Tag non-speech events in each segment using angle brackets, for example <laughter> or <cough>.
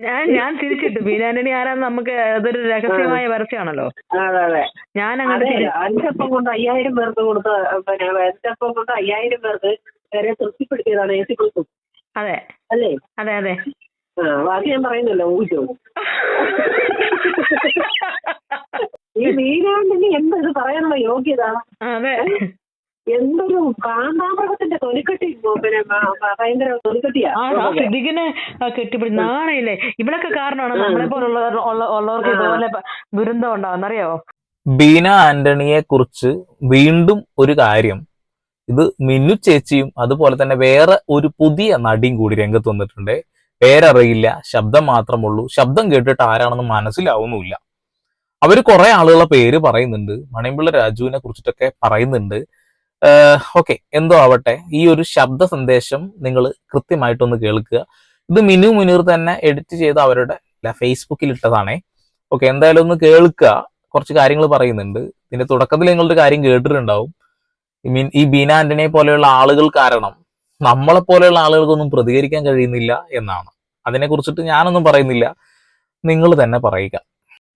ഞാൻ ഞാൻ തിരിച്ചിട്ടു. ബീനാന്റണി ആരാന്ന് നമുക്ക് അതൊരു രഹസ്യമായ പരസ്യമാണല്ലോ ഞാൻ അങ്ങനെ അഞ്ചപ്പം കൊണ്ട് അയ്യായിരം പേർക്ക് കൊടുത്ത അഞ്ചപ്പം കൊണ്ട് അയ്യായിരം പേർക്ക് വരെ തൃപ്തിപ്പെടുത്തിയതാണ് എ സി അതെ. അല്ലേ? അതെ അതെ. ബാക്കി ഞാൻ പറയുന്നല്ലോ ഊജോ <laughs> ഈ വീരാണ്ടിന് എന്ത് പറയാനുള്ള യോഗ്യത? അതെ. എന്തൊരു കാന്താമൃഗത്തിന്റെ തൊലിക്കെട്ടി പിന്നെ ഭയങ്കര തൊലിക്കെട്ടിയാ. സിദ്ദിഖിനെ കെട്ടിപ്പിടി നാണയില്ലേ ഇവളൊക്കെ കാരണമാണ് നമ്മളെ പോലുള്ള ഉള്ളവർക്ക് ഇതുപോലെ ദുരന്തം ഉണ്ടാവുന്നറിയോ ബീന ആന്റണിയെ കുറിച്ച് വീണ്ടും ഒരു കാര്യം. ഇത് മിന്നു ചേച്ചിയും അതുപോലെ തന്നെ വേറെ ഒരു പുതിയ നടിയും കൂടി രംഗത്ത് വന്നിട്ടുണ്ട്. പേരറിയില്ല ശബ്ദം മാത്രമുള്ളൂ. ശബ്ദം കേട്ടിട്ട് ആരാണെന്ന് മനസ്സിലാവുന്നുമില്ല. അവർ കുറെ ആളുകളെ പേര് പറയുന്നുണ്ട്. മണിമ്പിള്ള രാജുവിനെ കുറിച്ചിട്ടൊക്കെ പറയുന്നുണ്ട്. ഓക്കെ എന്തോ ആവട്ടെ. ഈ ഒരു ശബ്ദ സന്ദേശം നിങ്ങൾ കൃത്യമായിട്ടൊന്ന് കേൾക്കുക. ഇത് മിനു മുനീർ തന്നെ എഡിറ്റ് ചെയ്ത് അവരുടെ ഫേസ്ബുക്കിൽ ഇട്ടതാണേ. ഓക്കെ എന്തായാലും ഒന്ന് കേൾക്കുക. കുറച്ച് കാര്യങ്ങൾ പറയുന്നുണ്ട്. ഇതിന്റെ തുടക്കത്തിൽ നിങ്ങളൊരു കാര്യം കേട്ടിട്ടുണ്ടാവും. മീൻ- ഈ ബീന ആന്റണിയെ പോലെയുള്ള ആളുകൾ കാരണം നമ്മളെ പോലെയുള്ള ആളുകൾക്കൊന്നും പ്രതികരിക്കാൻ കഴിയുന്നില്ല എന്നാണ്. അതിനെ കുറിച്ചിട്ട് ഞാനൊന്നും പറയുന്നില്ല. നിങ്ങൾ തന്നെ പറയുക.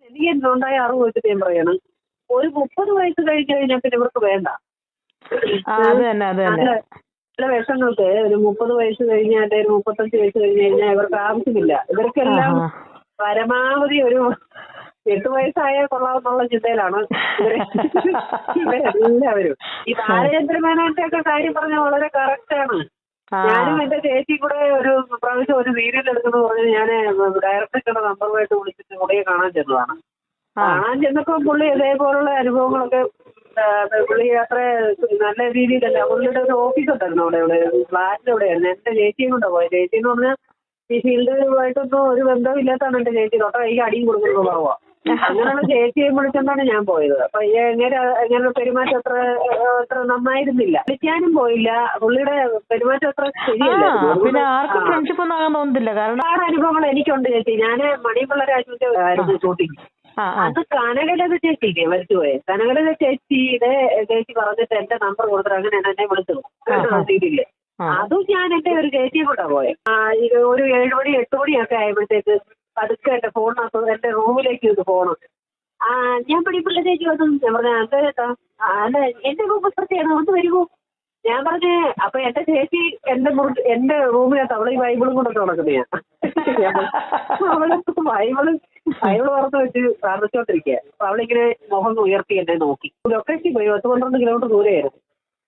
എനിക്ക് എന്തുണ്ടായ അറിവ് വെച്ചിട്ട് ഞാൻ പറയണം? ഒരു മുപ്പത് വയസ്സ് കഴിഞ്ഞ് കഴിഞ്ഞാൽ പിന്നെ ഇവർക്ക് വേണ്ട. ചില വേഷങ്ങൾക്ക് ഒരു മുപ്പത് വയസ്സ് കഴിഞ്ഞാൽ ഒരു മുപ്പത്തഞ്ച് വയസ്സ് കഴിഞ്ഞ് കഴിഞ്ഞാൽ ഇവർക്ക് ആവശ്യമില്ല. ഇവർക്കെല്ലാം പരമാവധി ഒരു എട്ട് വയസ്സായാൽ കൊള്ളാമെന്നുള്ള ചിന്തയിലാണ് ഇവർ ഇവരെല്ലാവരും. ഈ ഒക്കെ കാര്യം പറഞ്ഞ വളരെ കറക്റ്റ് ആണ്. ഞാനും എന്റെ ചേച്ചി കൂടെ ഒരു പ്രാവശ്യം ഒരു സീരിയൽ എടുക്കുന്നു പറഞ്ഞ് ഞാൻ ഡയറക്ടറുടെ നമ്പറുമായിട്ട് വിളിച്ചിട്ട് പുള്ളിയെ കാണാൻ ചെന്നതാണ്. കാണാൻ ചെന്നപ്പോ പുള്ളി ഇതേപോലുള്ള അനുഭവങ്ങളൊക്കെ പുള്ളി അത്ര നല്ല രീതിയിലല്ല. പുള്ളിയുടെ ഒരു ഓഫീസ് ഉണ്ടായിരുന്നു അവിടെ ഇവിടെ അവിടെ ആയിരുന്നു എന്റെ ചേച്ചിയും കൊണ്ടാ പോയത് ചേച്ചി എന്ന് പറഞ്ഞാൽ ഈ ഫീൽഡുമായിട്ടൊന്നും ഒരു ബന്ധവും ഇല്ലാത്തതാണ് എന്റെ ചേച്ചി. തൊട്ട ഈ അടിയും കൊടുക്കുന്നത് കുറവാ അങ്ങനെയുള്ള ചേച്ചിയെ വിളിച്ചോണ്ടാണ് ഞാൻ പോയത്. അപ്പൊ എങ്ങനെ എങ്ങനെ പെരുമാറ്റം അത്ര അത്ര നന്നായിരുന്നില്ല. വിളിക്കാനും പോയില്ല. പുള്ളിയുടെ പെരുമാറ്റം അത്ര ശരിയല്ല. പിന്നെ ആർക്കും ആ. ഫ്രണ്ട്ഷിപ്പ് ഒന്നും ആകാൻ തോന്നുന്നില്ല കാരണം ആ അനുഭവങ്ങൾ എനിക്കുണ്ട് ചേച്ചി. ഞാൻ മണിപിള്ള രാജുവിന്റെ ആയിരുന്നു ഷൂട്ടിങ് അത് കനകലത മരിച്ചു പോയെ. കനകലത ചേച്ചിയുടെ ചേച്ചി പറഞ്ഞിട്ട് എന്റെ നമ്പർ കൊടുത്തിട്ട് അങ്ങനെ എന്നെ വിളിച്ചു. സീരിയൽ. അതും ഞാൻ എന്റെ ഒരു ചേച്ചിയെ കൂടെ പോയെ. ഇത് ഒരു ഏഴു മണി എട്ട് മണിയൊക്കെ ആയപ്പോഴത്തേക്ക് പതുക്കെ എന്റെ ഫോണിനകത്ത് എന്റെ റൂമിലേക്ക് ഇത് പോകണം ആ ഞാൻ പഠിപ്പുള്ള ചേച്ചി വന്നു. ഞാൻ പറഞ്ഞ എന്താ കേട്ടോ അല്ല എന്റെ റൂം പ്രത്യേകം ഒന്ന് വരുമോ ഞാൻ പറഞ്ഞേ അപ്പൊ എന്റെ ചേച്ചി എന്റെ എന്റെ റൂമിനകത്ത് അവളെ ഈ ബൈബിളും കൊണ്ടൊക്കെ നടക്കുന്നത് ഞാൻ അവൾ ബൈബിൾ ബൈബിൾ പറഞ്ഞു വെച്ച് പ്രാർത്ഥിച്ചോണ്ടിരിക്കുക അപ്പൊ അവളിങ്ങനെ മുഖം ഉയർത്തി എന്നെ നോക്കി. ലൊക്കേഷൻ പോയി. പത്ത് പന്ത്രണ്ട് കിലോമീറ്റർ ദൂരെയായിരുന്നു.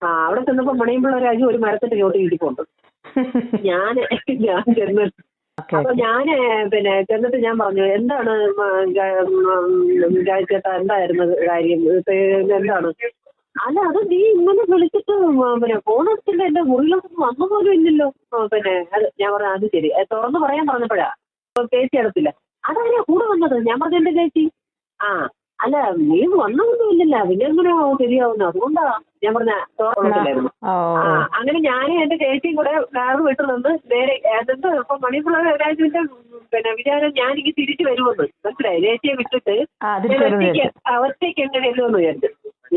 ആ അവിടെ ചെന്നപ്പോ മണിയമ്പിള്ള രാജു ഒരു മരത്തിന്റെ ചോട്ടി ഇരിപ്പുണ്ട് ഞാൻ ഞാൻ ചെന്ന്. അപ്പൊ ഞാൻ പിന്നെ ചെന്നിട്ട് ഞാൻ പറഞ്ഞു എന്താണ് ചേട്ടാ എന്തായിരുന്നു കാര്യം? എന്താണ്? അല്ല അത് നീ ഇങ്ങനെ വിളിച്ചിട്ട് പിന്നെ ഫോൺ എടുത്തില്ല എന്റെ മുറിയിലൊന്നും വന്നു പോലും ഇല്ലല്ലോ പിന്നെ അത് ഞാൻ പറഞ്ഞു അത് ശരി. തുറന്നു പറയാൻ പറഞ്ഞപ്പോഴാ. ചേച്ചി എടുത്തില്ല അതാരാ കൂടെ വന്നത്? ഞാൻ പറഞ്ഞു എന്റെ ചേച്ചി? ആ അല്ല നീ വന്നതൊന്നും ഇല്ലല്ല. പിന്നെ എങ്ങനെയാ ശരിയാവുന്നു അതുകൊണ്ടാ ഞാൻ പറഞ്ഞ ആ, അങ്ങനെ ഞാനും എന്റെ ചേച്ചിയും കൂടെ കാറ് വിട്ടു നിന്ന് നേരെ അതെന്ത് ഇപ്പൊ മണിപ്പുള്ള രാജുവിന്റെ പിന്നെ വിചാരം ഞാൻ ഇനി തിരിച്ചു വരുമെന്ന്. മനസ്സിലായി? ചേച്ചിയെ വിട്ടിട്ട് ഒറ്റയ്ക്ക് എങ്ങനെ എന്ന് വിചാരിച്ചു.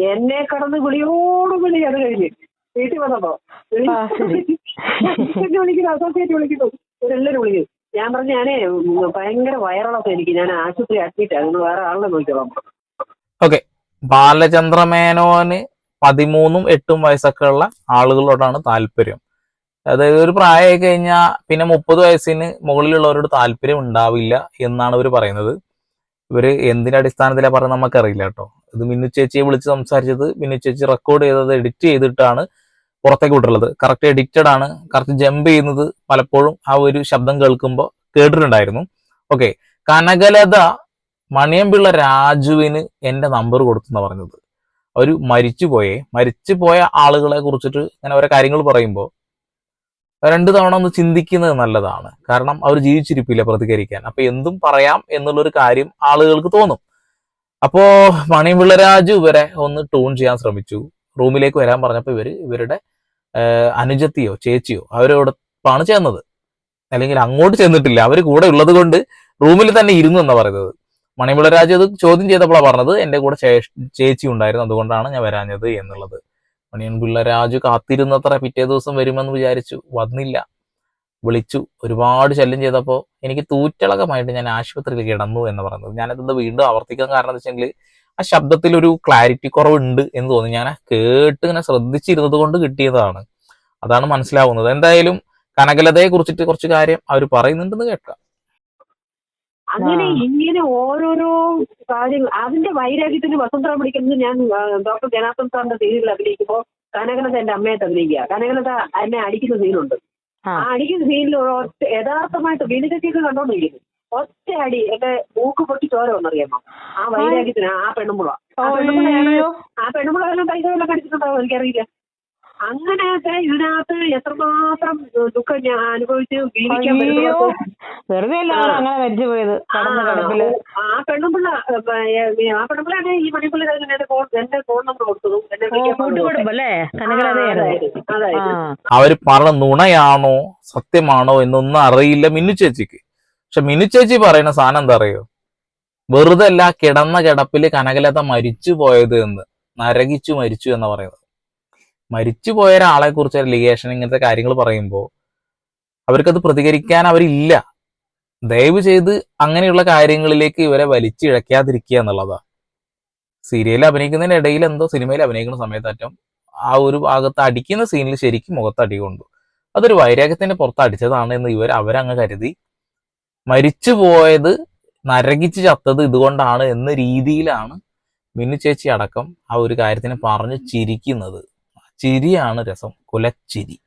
എന്നെ കടന്ന് വിളിയോട് വിളി അത് കഴിഞ്ഞ്. വീട്ടിൽ വന്നപ്പോ. <laughs> വിളിക്കുന്നു അസോസിയേറ്റ് വിളിക്കുന്നു. എല്ലാരും വിളിക്കും ഞാൻ പറഞ്ഞു ഞാനേ ഭയങ്കര വയറളൊക്കെ എനിക്ക്. ഞാൻ ആശുപത്രി അഡ്മിറ്റ് ആയിരുന്നു വേറെ ആളിനെ നോക്കിയോളാം ഓക്കെ ബാലചന്ദ്രമേനോന് പതിമൂന്നും എട്ടും വയസ്സൊക്കെ ഉള്ള ആളുകളോടാണ് താല്പര്യം. അതായത് ഒരു പ്രായമായി കഴിഞ്ഞാൽ പിന്നെ മുപ്പത് വയസ്സിന് മുകളിലുള്ളവരോട് താല്പര്യം ഉണ്ടാവില്ല എന്നാണ് ഇവർ പറയുന്നത്. ഇവർ എന്തിന്റെ അടിസ്ഥാനത്തിലാണ് പറയുന്നത് നമുക്കറിയില്ല കേട്ടോ. ഇത് മിന്നു ചേച്ചിയെ വിളിച്ച് സംസാരിച്ചത് മിന്നു ചേച്ചി റെക്കോർഡ് ചെയ്തത് എഡിറ്റ് ചെയ്തിട്ടാണ്. പുറത്തേക്ക് വിട്ടിട്ടുള്ളത്. കറക്റ്റ് എഡിക്റ്റഡ് ആണ്. കറക്റ്റ് ജമ്പ് ചെയ്യുന്നത് പലപ്പോഴും ആ ഒരു ശബ്ദം കേൾക്കുമ്പോൾ കേട്ടിട്ടുണ്ടായിരുന്നു. ഓക്കെ കനകലത മണിയമ്പിള്ള രാജുവിന് എന്റെ നമ്പർ കൊടുത്തെന്ന് പറഞ്ഞത്. അവർ മരിച്ചു പോയ. ആളുകളെ കുറിച്ചിട്ട് ഇങ്ങനെ ഓരോ കാര്യങ്ങൾ പറയുമ്പോൾ രണ്ടു തവണ ഒന്ന് ചിന്തിക്കുന്നത് നല്ലതാണ്. കാരണം അവർ ജീവിച്ചിരിപ്പില്ല പ്രതികരിക്കാൻ. അപ്പൊ എന്തും പറയാം എന്നുള്ളൊരു കാര്യം ആളുകൾക്ക് തോന്നും. അപ്പോ മണിയമ്പിള്ള രാജു ഇവരെ ഒന്ന് ടൂൺ ചെയ്യാൻ ശ്രമിച്ചു. റൂമിലേക്ക് വരാൻ പറഞ്ഞപ്പോൾ ഇവർ ഇവരുടെ അനുജത്തിയോ ചേച്ചിയോ അവരോടൊപ്പാണ് ചെന്നത് അല്ലെങ്കിൽ അങ്ങോട്ട് ചെന്നിട്ടില്ല. അവർ കൂടെ ഉള്ളത് കൊണ്ട് റൂമിൽ തന്നെ ഇരുന്നു എന്നാ പറയുന്നത്. മണിമുള രാജു അത് ചോദ്യം ചെയ്തപ്പോഴാണ് പറഞ്ഞത്. എന്റെ കൂടെ ചേച്ചി ഉണ്ടായിരുന്നു. അതുകൊണ്ടാണ് ഞാൻ വരാഞ്ഞത് എന്നുള്ളത്. മണിയൻപിള്ള രാജു കാത്തിരുന്നത്ര പിറ്റേ ദിവസം വരുമെന്ന് വിചാരിച്ചു. വന്നില്ല. വിളിച്ചു. ഒരുപാട് ശല്യം ചെയ്തപ്പോൾ എനിക്ക് തൂറ്റളകമായിട്ട് ഞാൻ ആശുപത്രിയിൽ കിടന്നു എന്ന് പറഞ്ഞത് ഞാനത് വീണ്ടും ആവർത്തിക്കാൻ കാരണം എന്താ വെച്ചെങ്കിൽ ആ ശബ്ദത്തിൽ ഒരു ക്ലാരിറ്റി കുറവുണ്ട് എന്ന് തോന്നി. ഞാൻ കേട്ട് ഇങ്ങനെ ശ്രദ്ധിച്ചിരുന്നത് കൊണ്ട് കിട്ടിയതാണ്. അതാണ് മനസ്സിലാവുന്നത്. എന്തായാലും കനകലതയെ കുറിച്ചിട്ട് കുറച്ച് കാര്യം അവർ പറയുന്നുണ്ടെന്ന് കേൾക്കാം. അങ്ങനെ. ഇങ്ങനെ ഓരോരോ കാര്യങ്ങൾ. അതിന്റെ വൈരാഗ്യത്തിന് വസന്തര പിടിക്കുന്നത് ഞാൻ ഡോക്ടർ ജനാർദ്ദൻ സാറിന്റെ സീരിയലിൽ അഭിനയിക്കുമ്പോൾ കനകലത എന്റെ അമ്മയെ അഭിനയിക്കുക. കനകലത എന്നെ അടിക്കുന്ന സീനുണ്ട്. ആ. അടിക്കുന്ന സീനിൽ യഥാർത്ഥമായിട്ട് വീണിതൊക്കെയൊക്കെ കണ്ടോണ്ടിരിക്കുന്നു. ഒറ്റ അടി എന്റെ മൂക്ക് പൊട്ടി ചോര വന്നറിയാമോ? ആ വൈരാഗ്യത്തിന് ആ പെണ്ണുമ്പുള ആ പെണ്ണുമ്പുളയാണ് ആ പെണ്ണുമ്പുള പൈസകളൊക്കെ കടിച്ചിട്ടുണ്ടാവും? എനിക്കറിയില്ല. അങ്ങനെയൊക്കെ ഇതിനകത്ത് എത്രമാത്രം ദുഃഖം ഞാൻ അനുഭവിച്ച് ജീവിക്കാൻ വെറുതെ അങ്ങനെ ആ, കിടപ്പിൽ. ആ പെണ്ണുമ്പിള്ള ആ പെണ്ണുമ്പിള്ളാണ് ഈ മണിപ്പുള്ളി എന്റെ ഫോൺ എന്റെ ഫോൺ നമ്പർ കൊടുത്തതും അതായത്, അവർ പറഞ്ഞ നുണയാണോ? സത്യമാണോ എന്നൊന്നും അറിയില്ല മിന്നു ചേച്ചിക്ക് പക്ഷെ മിനുച്ചേച്ചി ചേച്ചി പറയുന്ന സാധനം എന്താ അറിയോ? വെറുതെ അല്ല കിടന്ന കിടപ്പിൽ കനകലത മരിച്ചു പോയത് എന്ന്. നരകിച്ചു മരിച്ചു എന്ന് പറയുന്നത്. മരിച്ചു പോയ ഒരാളെ കുറിച്ച് ലിഗേഷൻ ഇങ്ങനത്തെ കാര്യങ്ങൾ പറയുമ്പോൾ അവർക്കത് പ്രതികരിക്കാൻ അവരില്ല. ദയവ് ചെയ്ത് അങ്ങനെയുള്ള കാര്യങ്ങളിലേക്ക് ഇവരെ വലിച്ചിഴക്കാതിരിക്കുക എന്നുള്ളതാ. സീരിയലിൽ അഭിനയിക്കുന്നതിന് ഇടയിൽ എന്തോ സിനിമയിൽ അഭിനയിക്കുന്ന സമയത്തറ്റം ആ ഒരു ഭാഗത്ത് അടിക്കുന്ന സീനിൽ ശരിക്കും മുഖത്ത് അടി കൊണ്ടു. അതൊരു വൈരാഗ്യത്തിന്റെ പുറത്ത് അടിച്ചതാണ് എന്ന് ഇവർ അവരങ്ങ് കരുതി. മരിച്ചു പോയത് നരകിച്ച് ചത്തത് ഇതുകൊണ്ടാണ് എന്ന രീതിയിലാണ് മിന്നു ചേച്ചി അടക്കം ആ ഒരു കാര്യത്തിന് പറഞ്ഞു ചിരിക്കുന്നത്. ചിരിയാണ് രസം കുലച്ചിരി.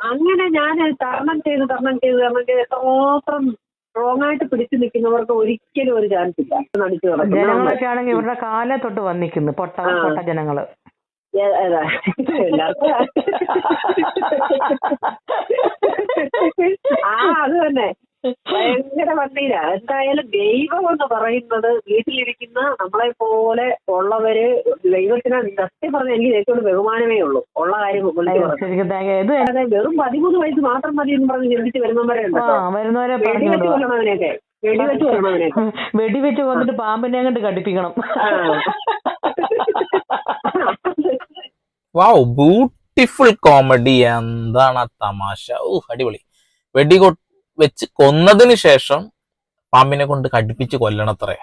അങ്ങനെ ഞാൻ തരണം ചെയ്ത് തരണം ചെയ്ത് തരണം ചെയ്ത് എത്രമാത്രം സ്ട്രോങ് ആയിട്ട് പിടിച്ചു നിൽക്കുന്നവർക്ക് ഒരിക്കലും ഒരു ചാൻസ് ഇല്ല. നടിച്ചു കിടക്കുന്ന ജനങ്ങളൊക്കെ ആണെങ്കിൽ ഇവരുടെ കാലെ തൊട്ട് വന്നിക്കുന്നു പൊട്ട പൊട്ട ജനങ്ങൾ. ആ അത് തന്നെ. ഭയങ്കര വണ്ടീല എന്തായാലും ദൈവം എന്ന് പറയുന്നത് വീട്ടിലിരിക്കുന്ന നമ്മളെ പോലെ ഉള്ളവര് ദൈവത്തിന് സത്യം പറഞ്ഞ എനിക്ക് ഏറ്റവും ബഹുമാനമേ ഉള്ളൂ. ഉള്ള കാര്യം വെറും പതിമൂന്ന് വയസ്സ് മാത്രം മതി എന്ന് പറഞ്ഞ് ചിന്തിച്ച് വരുന്നവരെ. വരുന്നവരെ പറഞ്ഞു വെടിവെച്ച് വിടുക കൊല്ലണവനെയൊക്കെ വെടിവെച്ച് കൊല്ലണവനെയൊക്കെ <laughs> വെടിവെച്ച് കൊന്നിട്ട് പാമ്പിനെ അങ്ങോട്ട് കടിപ്പിക്കണം. വാവ് ബ്യൂട്ടിഫുൾ കോമഡി എന്താണ് ആ തമാശ? ഓ അടിപൊളി. വെടി കൊ വെച്ച് കൊന്നതിന് ശേഷം പാമ്പിനെ കൊണ്ട് കടിപ്പിച്ച് കൊല്ലണത്രേ.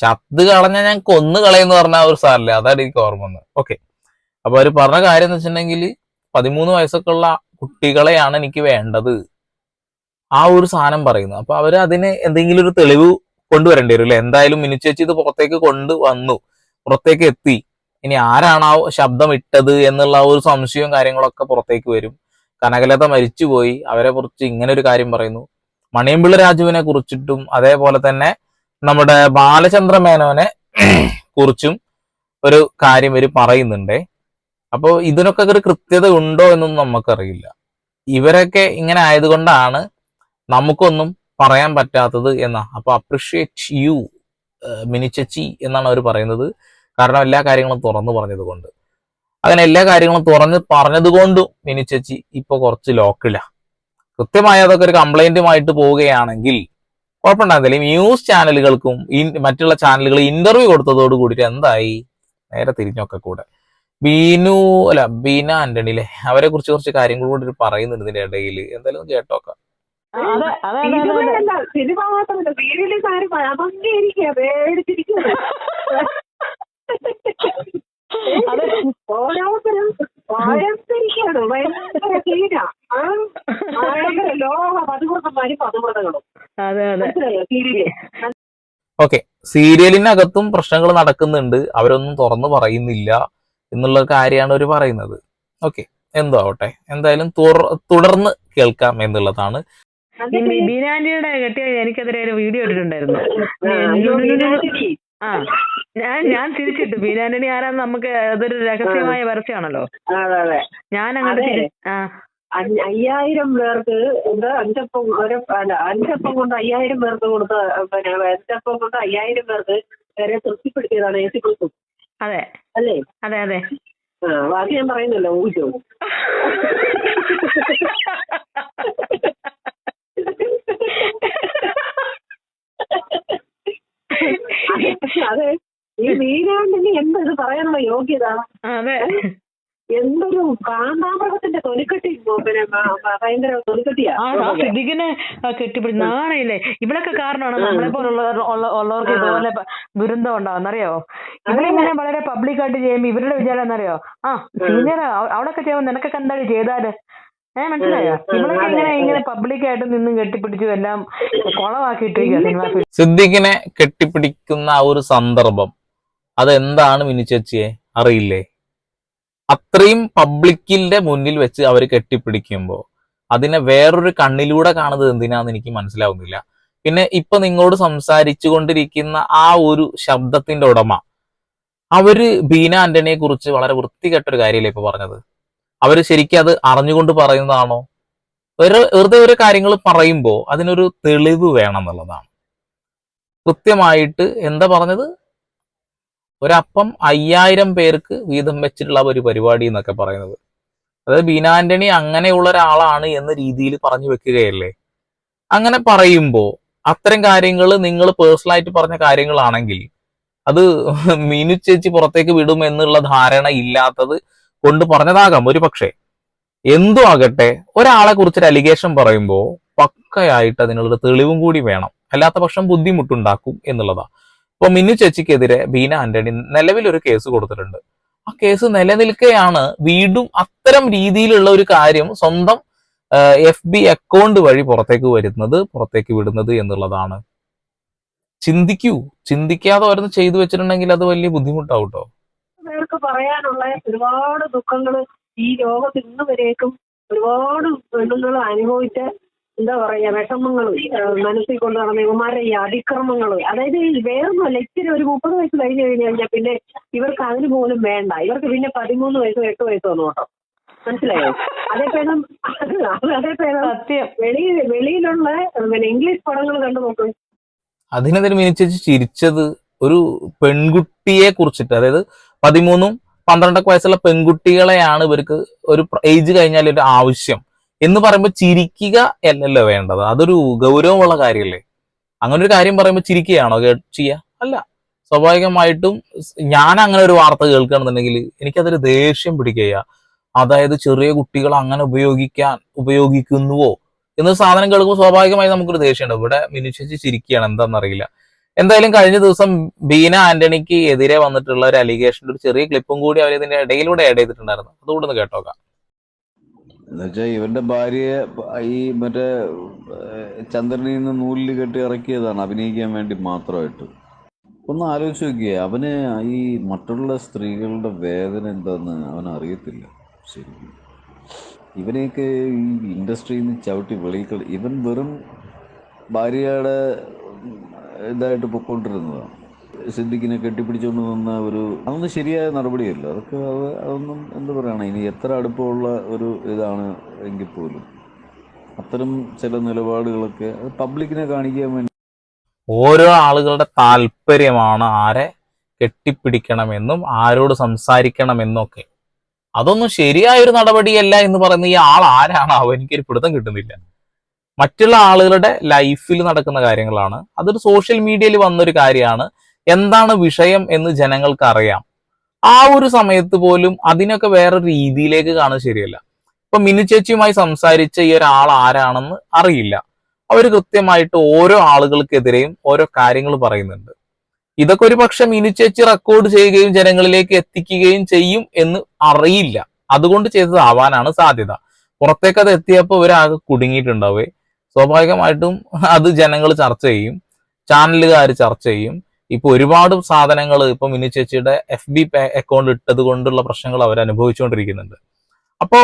ചത്ത് കളഞ്ഞ ഞാൻ കൊന്നു കളയെന്ന് പറഞ്ഞ ഒരു സാറല്ലേ അതാണ് എനിക്ക് ഓർമ്മ വന്നത്. ഓക്കെ അപ്പൊ അവർ പറഞ്ഞ കാര്യം എന്ന് വെച്ചിട്ടുണ്ടെങ്കിൽ പതിമൂന്ന് വയസ്സൊക്കെ ഉള്ള കുട്ടികളെയാണ് എനിക്ക് വേണ്ടത്. ആ ഒരു സാധനം പറയുന്നു. അപ്പൊ അവർ അതിന് എന്തെങ്കിലും ഒരു തെളിവ് കൊണ്ടുവരേണ്ടി വരും അല്ലെ? എന്തായാലും മിനിച്ചേച്ചി ഇത് പുറത്തേക്ക് കൊണ്ടുവന്നു. പുറത്തേക്ക് എത്തി. ഇനി ആരാണ് ആ ശബ്ദം ഇട്ടത് എന്നുള്ള ഒരു സംശയവും കാര്യങ്ങളൊക്കെ പുറത്തേക്ക് വരും. കനകലത മരിച്ചുപോയി. അവരെ കുറിച്ച് ഇങ്ങനെ ഒരു കാര്യം പറയുന്നു. മണിയമ്പിള്ള രാജുവിനെ കുറിച്ചിട്ടും അതേപോലെ തന്നെ നമ്മുടെ ബാലചന്ദ്ര മേനോനെ കുറിച്ചും ഒരു കാര്യം ഇവർ പറയുന്നുണ്ടേ. അപ്പോൾ ഇതിനൊക്കെ ഒരു കൃത്യത ഉണ്ടോ എന്നൊന്നും നമുക്കറിയില്ല. ഇവരൊക്കെ ഇങ്ങനെ ആയതുകൊണ്ടാണ് നമുക്കൊന്നും പറയാൻ പറ്റാത്തത് എന്നാ. അപ്പൊ അപ്രിഷിയേറ്റ് യു മിനിച്ചച്ചി എന്നാണ് അവർ പറയുന്നത്. കാരണം എല്ലാ കാര്യങ്ങളും തുറന്നു പറഞ്ഞത് കൊണ്ട് അങ്ങനെ എല്ലാ കാര്യങ്ങളും തുറന്ന് പറഞ്ഞതുകൊണ്ടും മിനി ചേച്ചി ഇപ്പൊ കുറച്ച് ലോക്കില്ല. കൃത്യമായി അതൊക്കെ ഒരു കംപ്ലൈന്റുമായിട്ട് പോവുകയാണെങ്കിൽ കുഴപ്പമുണ്ടാകുന്നില്ല ഈ ന്യൂസ് ചാനലുകൾക്കും മറ്റുള്ള ചാനലുകൾ ഇന്റർവ്യൂ കൊടുത്തതോട് കൂടിയിട്ട് എന്തായി? നേരെ തിരിഞ്ഞൊക്കെ കൂടെ. ബീനു അല്ല ബീന ആന്റണി അല്ലെ അവരെ കുറിച്ച് കുറച്ച് കാര്യങ്ങൾ കൂടി പറയുന്നുണ്ട് ഇതിന്റെ ഇടയിൽ എന്തായാലും കേട്ടോക്ക. സിനിമ മാത്രമല്ല സീരിയലിൽ കാര്യം അമങ്ങിയിരിക്കുക പേടിച്ചിരിക്കുന്നത് അതെ ഓരോരുത്തരും ഭയങ്കരിക്കാണ് ഭയങ്കര സീന ആ ഭയങ്കര ലോക ഓക്കെ. സീരിയലിനകത്തും പ്രശ്നങ്ങൾ നടക്കുന്നുണ്ട്. അവരൊന്നും തുറന്നു പറയുന്നില്ല എന്നുള്ള കാര്യമാണ് അവർ പറയുന്നത്. ഓക്കെ. എന്തോ ആവട്ടെ. എന്തായാലും തുടർന്ന് കേൾക്കാം എന്നുള്ളതാണ്. ബിനാലിയുടെ ബീനാന്റിയുടെ കെട്ടിയ എനിക്കെതിരെ ഒരു വീഡിയോ ഇട്ടിട്ടുണ്ടായിരുന്നു. ആ, ഞാൻ ഞാൻ തിരിച്ചിട്ടു. ബീനാന്റണി ആരാന്ന് നമുക്ക് അതൊരു രഹസ്യമായ പരസ്യമാണല്ലോ. അതെ അതെ. ഞാൻ അങ്ങോട്ട് ആ. അയ്യായിരം പേർക്ക് എന്താ അഞ്ചപ്പം ഒരു അല്ല അഞ്ചപ്പം കൊണ്ട് അയ്യായിരം പേർക്ക് കൊടുത്ത പിന്നെ അഞ്ചപ്പം കൊണ്ട് അയ്യായിരം പേർക്ക് വരെ തൃപ്തിപ്പെടുത്തിയതാണ് എ സി കുറിച്ചും അതെ. അല്ലേ? അതെ അതെ. ആ ബാക്കി ഞാൻ പറയുന്നല്ലോ ഊഹിച്ചോ. അതെ ഈ വീരാണ്ടിന് എന്താ ഇത് പറയാനുള്ള യോഗ്യത? അതെ. എന്തൊരു കാന്താമൃഗത്തിന്റെ തൊലിക്കെട്ടി പിന്നെ ഭയങ്കര തൊലിക്കെട്ടിയാ. സിദ്ദിഖിനെ കെട്ടിപ്പിടി നാണയില്ലേ? ഇവളൊക്കെ കാരണമാണ് നമ്മളെ പോലുള്ള ഉള്ളവർക്ക് ഇതുപോലെ ദുരന്തം ഉണ്ടാവുന്ന അറിയോ ഇവരിങ്ങനെ വളരെ പബ്ലിക് ആയിട്ട് ചെയ്യുമ്പോ ഇവരുടെ വിചാരം എന്നറിയോ ആ സീനിയർ അവളൊക്കെ ചെയ്യുമ്പോ നിനക്കൊക്കെ എന്താണ് ചെയ്താൽ? ഏഹ് മനസ്സിലായോ? ഇവളൊക്കെ ഇങ്ങനെ ഇങ്ങനെ പബ്ലിക് ആയിട്ട് നിന്നും കെട്ടിപ്പിടിച്ചു എല്ലാം കൊളമാക്കിയിട്ടിരിക്കുക സിനിമ സിദ്ദിഖിനെ കെട്ടിപ്പിടിക്കുന്ന ആ ഒരു സന്ദർഭം അതെന്താണ് മിനിച്ചേച്ചിയെ? അറിയില്ലേ? അത്രയും പബ്ലിക്കിന്റെ മുന്നിൽ വെച്ച് അവർ കെട്ടിപ്പിടിക്കുമ്പോൾ അതിനെ വേറൊരു കണ്ണിലൂടെ കാണുന്നത് എന്തിനാന്ന് എനിക്ക് മനസ്സിലാവുന്നില്ല. പിന്നെ ഇപ്പൊ നിങ്ങളോട് സംസാരിച്ചു കൊണ്ടിരിക്കുന്ന ആ ഒരു ശബ്ദത്തിന്റെ ഉടമ അവർ ബീന ആന്റണിയെ കുറിച്ച് വളരെ വൃത്തികെട്ടൊരു കാര്യമല്ലേ ഇപ്പൊ പറഞ്ഞത്? അവർ ശരിക്കും അത് അറിഞ്ഞുകൊണ്ട് പറയുന്നതാണോ? ഒരു വെറുതെ ഒരു കാര്യങ്ങൾ പറയുമ്പോൾ അതിനൊരു തെളിവ് വേണം എന്നുള്ളതാണ്. കൃത്യമായിട്ട് എന്താ പറഞ്ഞത്? ഒരപ്പം അയ്യായിരം പേർക്ക് വീതം വെച്ചിട്ടുള്ള ഒരു പരിപാടി എന്നൊക്കെ പറയുന്നത്. അതായത് ബീനാന്റണി അങ്ങനെയുള്ള ഒരാളാണ് എന്ന രീതിയിൽ പറഞ്ഞു വെക്കുകയല്ലേ? അങ്ങനെ പറയുമ്പോൾ അത്തരം കാര്യങ്ങൾ നിങ്ങൾ പേഴ്സണലായിട്ട് പറഞ്ഞ കാര്യങ്ങളാണെങ്കിൽ അത് മീനു ചേച്ചി പുറത്തേക്ക് വിടും എന്നുള്ള ധാരണ ഇല്ലാത്തത് കൊണ്ട് പറഞ്ഞതാകാം ഒരു പക്ഷേ. എന്തു ആകട്ടെ ഒരാളെ കുറിച്ചൊരു അലിഗേഷൻ പറയുമ്പോൾ പക്കയായിട്ട് അതിനുള്ളൊരു തെളിവും കൂടി വേണം. അല്ലാത്ത പക്ഷം ബുദ്ധിമുട്ടുണ്ടാക്കും എന്നുള്ളതാ. ഇപ്പൊ മിന്നു ചേച്ചിക്കെതിരെ ബീന ആന്റണി നിലവിൽ ഒരു കേസ് കൊടുത്തിട്ടുണ്ട്. ആ കേസ് നിലനിൽക്കെയാണ് വീണ്ടും അത്തരം രീതിയിലുള്ള ഒരു കാര്യം സ്വന്തം എഫ് ബി അക്കൗണ്ട് വഴി പുറത്തേക്ക് വരുന്നത് പുറത്തേക്ക് വിടുന്നത് എന്നുള്ളതാണ്. ചിന്തിക്കൂ. ചിന്തിക്കാതെ ഓരോന്ന് ചെയ്തു വെച്ചിട്ടുണ്ടെങ്കിൽ അത് വലിയ ബുദ്ധിമുട്ടാവും കേട്ടോ പറയാനുള്ള ഒരുപാട് ദുഃഖങ്ങൾ ഈ ലോകത്ത് ഇന്ന് വരേക്കും ഒരുപാട് പെണ്ണുങ്ങൾ അനുഭവിച്ച എന്താ പറയാ വിഷമങ്ങൾ മനസ്സിൽ കൊണ്ട് നടന്ന ഇവന്മാരെ ഈ അതിക്രമങ്ങൾ അതായത് ഈ വേറൊന്നുമല്ല ഇച്ചിരി ഒരു മുപ്പത് വയസ്സ് കഴിഞ്ഞ് കഴിഞ്ഞു കഴിഞ്ഞാൽ പിന്നെ ഇവർക്ക് അതിന് പോലും വേണ്ട. ഇവർക്ക് പിന്നെ പതിമൂന്ന് വയസ്സോ എട്ട് വയസ്സോ വന്നു കേട്ടോ മനസ്സിലായോ? അതേ പേരം അതേ പേരം. സത്യം. വെളിയിൽ വെളിയിലുള്ള പിന്നെ ഇംഗ്ലീഷ് പടങ്ങൾ കണ്ടു നോക്കും. അതിനെതിരെ മിനിച്ചു ചിരിച്ചത് ഒരു പെൺകുട്ടിയെ കുറിച്ചിട്ട് അതായത് പതിമൂന്നും പന്ത്രണ്ടൊക്കെ വയസ്സുള്ള പെൺകുട്ടികളെയാണ് ഇവർക്ക് ഒരു ഏജ് കഴിഞ്ഞാൽ ഒരു ആവശ്യം. എന്ന് പറയുമ്പോൾ ചിരിക്കുക അല്ലല്ലോ വേണ്ടത്. അതൊരു ഗൗരവമുള്ള കാര്യമല്ലേ അങ്ങനെ ഒരു കാര്യം പറയുമ്പോൾ ചിരിക്കുകയാണോ? ചെയ്യുക അല്ല. സ്വാഭാവികമായിട്ടും ഞാൻ അങ്ങനെ ഒരു വാർത്ത കേൾക്കുകയാണെന്നുണ്ടെങ്കിൽ എനിക്കതൊരു ദേഷ്യം പിടിക്കുക അതായത് ചെറിയ കുട്ടികൾ അങ്ങനെ ഉപയോഗിക്കാൻ ഉപയോഗിക്കുന്നുവോ? എന്ന സാധനം കേൾക്കുമ്പോൾ സ്വാഭാവികമായി നമുക്കൊരു ദേഷ്യമുണ്ട് ഇവിടെ മിനുഷ്യച്ച് ചിരിക്കുകയാണ്. എന്താണെന്നറിയില്ല എന്തായാലും കഴിഞ്ഞ ദിവസം ബീന ആന്റണിക്ക് എതിരെ വന്നിട്ടുള്ള ഒരു അലിഗേഷന്റെ ഒരു ചെറിയ ക്ലിപ്പും കൂടി അവർ ഇതിന്റെ ഇടയിലൂടെ ആഡ് ചെയ്തിട്ടുണ്ടായിരുന്നു. അതുകൂടെ ഒന്ന് കേട്ടോക്കാം. എന്നുവെച്ചാൽ ഇവന്റെ ഭാര്യയെ ഈ മറ്റേ ചന്ദ്രനിൽ നിന്ന് നൂലിൽ കെട്ടി ഇറക്കിയതാണ് അഭിനയിക്കാൻ വേണ്ടി മാത്രമായിട്ട്. ഒന്ന് ആലോചിച്ച് നോക്കിയേ അവന് ഈ മറ്റുള്ള സ്ത്രീകളുടെ വേദന എന്താന്ന് അവൻ അറിയത്തില്ല. ശരിക്കും. ഇവനെയൊക്കെ ഈ ഇൻഡസ്ട്രിയിൽ നിന്ന് ചവിട്ടി വെളിയിൽ ഇവൻ വെറും ഭാര്യയുടെ ഇതായിട്ട് പൊക്കോണ്ടിരുന്നതാണ്. സിദ്ദിഖിനെ കെട്ടിപ്പിടിച്ചുകൊണ്ട് നിന്ന ഒരു അതൊന്നും ശരിയായ നടപടിയല്ല. അതൊക്കെ അത് അതൊന്നും എന്ത് പറയണം? ഇനി എത്ര അടുപ്പമുള്ള ഒരു ഇതാണ് എങ്കിൽ പോലും. അത്തരം ചില നിലപാടുകളൊക്കെ അത് പബ്ലിക്കിനെ കാണിക്കാൻ വേണ്ടി ഓരോ ആളുകളുടെ താല്പര്യമാണ് ആരെ കെട്ടിപ്പിടിക്കണമെന്നും ആരോട് സംസാരിക്കണമെന്നും ഒക്കെ അതൊന്നും ശരിയായൊരു നടപടിയല്ല എന്ന് പറയുന്ന ഈ ആൾ ആരാണാവോ എനിക്കൊരു പിടുത്തം കിട്ടുന്നില്ല. മറ്റുള്ള ആളുകളുടെ ലൈഫിൽ നടക്കുന്ന കാര്യങ്ങളാണ്. അതൊരു സോഷ്യൽ മീഡിയയിൽ വന്നൊരു കാര്യമാണ്. എന്താണ് വിഷയം എന്ന് ജനങ്ങൾക്ക് അറിയാം ആ ഒരു സമയത്ത് പോലും അതിനൊക്കെ വേറെ രീതിയിലേക്ക് കാണുന്നത് ശരിയല്ല. ഇപ്പൊ മിനി ചേച്ചിയുമായി സംസാരിച്ച ഈ ഒരാൾ ആരാണെന്ന് അറിയില്ല. അവർ കൃത്യമായിട്ട് ഓരോ ആളുകൾക്കെതിരെയും ഓരോ കാര്യങ്ങൾ പറയുന്നുണ്ട്. ഇതൊക്കെ ഒരു പക്ഷെ മിനി ചേച്ചി റെക്കോർഡ് ചെയ്യുകയും ജനങ്ങളിലേക്ക് എത്തിക്കുകയും ചെയ്യും എന്ന് അറിയില്ല. അതുകൊണ്ട് ചെയ്തതാവാനാണ് സാധ്യത. പുറത്തേക്ക് അത് എത്തിയപ്പോൾ ഇവരാകെ കുടുങ്ങിയിട്ടുണ്ടാവേ. സ്വാഭാവികമായിട്ടും അത് ജനങ്ങൾ ചർച്ച ചെയ്യും. ചാനലുകാർ ചർച്ച ചെയ്യും. ഇപ്പൊ ഒരുപാട് സാധനങ്ങൾ ഇപ്പൊ മിനി ചേച്ചിയുടെ എഫ് ബി അക്കൗണ്ട് ഇട്ടത് കൊണ്ടുള്ള പ്രശ്നങ്ങൾ അവർ അനുഭവിച്ചുകൊണ്ടിരിക്കുന്നുണ്ട്. അപ്പോ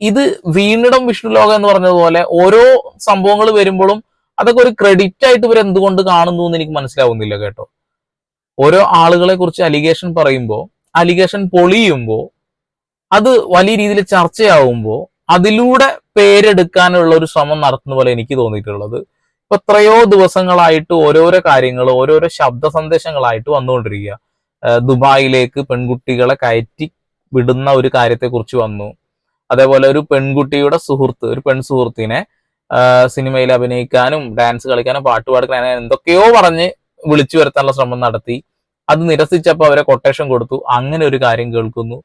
ഇത് വീണിടം വിഷ്ണു ലോകം എന്ന് പറഞ്ഞതുപോലെ ഓരോ സംഭവങ്ങൾ വരുമ്പോഴും അതൊക്കെ ഒരു ക്രെഡിറ്റ് ആയിട്ട് ഇവർ എന്തുകൊണ്ട് കാണുന്നു എന്ന് എനിക്ക് മനസ്സിലാവുന്നില്ല കേട്ടോ. ഓരോ ആളുകളെ കുറിച്ച് അലിഗേഷൻ പറയുമ്പോൾ അലിഗേഷൻ പൊളിയുമ്പോൾ അത് വലിയ രീതിയിൽ ചർച്ചയാവുമ്പോൾ അതിലൂടെ പേരെടുക്കാനുള്ള ഒരു ശ്രമം നടത്തുന്ന പോലെ എനിക്ക് തോന്നിയിട്ടുള്ളത്. ഇപ്പൊ എത്രയോ ദിവസങ്ങളായിട്ട് ഓരോരോ കാര്യങ്ങൾ ഓരോരോ ശബ്ദ സന്ദേശങ്ങളായിട്ട് വന്നുകൊണ്ടിരിക്കുക. ദുബായിലേക്ക് പെൺകുട്ടികളെ കയറ്റി വിടുന്ന ഒരു കാര്യത്തെക്കുറിച്ച് വന്നു. അതേപോലെ ഒരു പെൺകുട്ടിയുടെ സുഹൃത്ത് ഒരു പെൺ സുഹൃത്തിനെ സിനിമയിൽ അഭിനയിക്കാനും ഡാൻസ് കളിക്കാനും പാട്ട് പാടിക്കാനും എന്തൊക്കെയോ പറഞ്ഞ് വിളിച്ചു വരുത്താനുള്ള ശ്രമം നടത്തി. അത് നിരസിച്ചപ്പോൾ അവരെ കൊട്ടേഷൻ കൊടുത്തു. അങ്ങനെ ഒരു കാര്യം കേൾക്കുന്നു.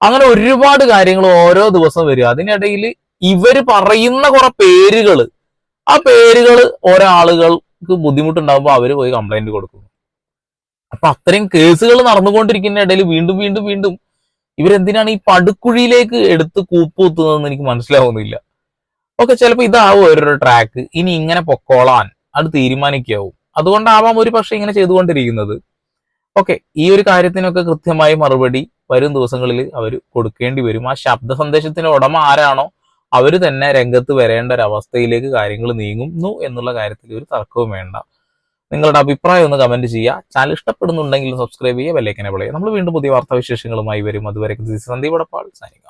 അങ്ങനെ ഒരുപാട് കാര്യങ്ങൾ ഓരോ ദിവസം വരും അതിനിടയിൽ ഇവർ പറയുന്ന കുറെ പേരുകൾ ആ പേരുകൾ ഓരോ ആളുകൾക്ക് ബുദ്ധിമുട്ടുണ്ടാകുമ്പോൾ അവർ പോയി കംപ്ലൈന്റ് കൊടുക്കുന്നു അപ്പൊ അത്രയും കേസുകൾ നടന്നുകൊണ്ടിരിക്കുന്ന ഇടയിൽ വീണ്ടും വീണ്ടും വീണ്ടും ഇവരെന്തിനാണ് ഈ പടുക്കുഴിയിലേക്ക് എടുത്ത് കൂപ്പുത്തുന്നതെന്ന് എനിക്ക് മനസ്സിലാവുന്നില്ല. ഓക്കെ ചിലപ്പോൾ ഇതാവും ഓരോരോ ട്രാക്ക് ഇനി ഇങ്ങനെ പൊക്കോളാൻ. അത് തീരുമാനിക്കാവും. അതുകൊണ്ടാവാം ഒരു പക്ഷെ ഇങ്ങനെ ചെയ്തുകൊണ്ടിരിക്കുന്നത്. ഓക്കെ ഈ ഒരു കാര്യത്തിനൊക്കെ കൃത്യമായി മറുപടി വരും ദിവസങ്ങളിൽ അവർ കൊടുക്കേണ്ടി വരും. ആ ശബ്ദ സന്ദേശത്തിന്റെ ഉടമ ആരാണോ അവർ തന്നെ രംഗത്ത് വരേണ്ട ഒരു അവസ്ഥയിലേക്ക് കാര്യങ്ങൾ നീങ്ങുന്നു എന്നുള്ള കാര്യത്തിൽ ഒരു തർക്കവും വേണ്ട. നിങ്ങളുടെ അഭിപ്രായം ഒന്ന് കമന്റ് ചെയ്യുക. ചാനൽ ഇഷ്ടപ്പെടുന്നുണ്ടെങ്കിൽ സബ്സ്ക്രൈബ് ചെയ്യുക ബെല്ലൈക്കനെ വിളയുക നമ്മൾ വീണ്ടും പുതിയ വാർത്താവിശേഷങ്ങളുമായി വരും. അതുവരെ സന്ദീപ് അടപ്പാൾ സൈനിങ്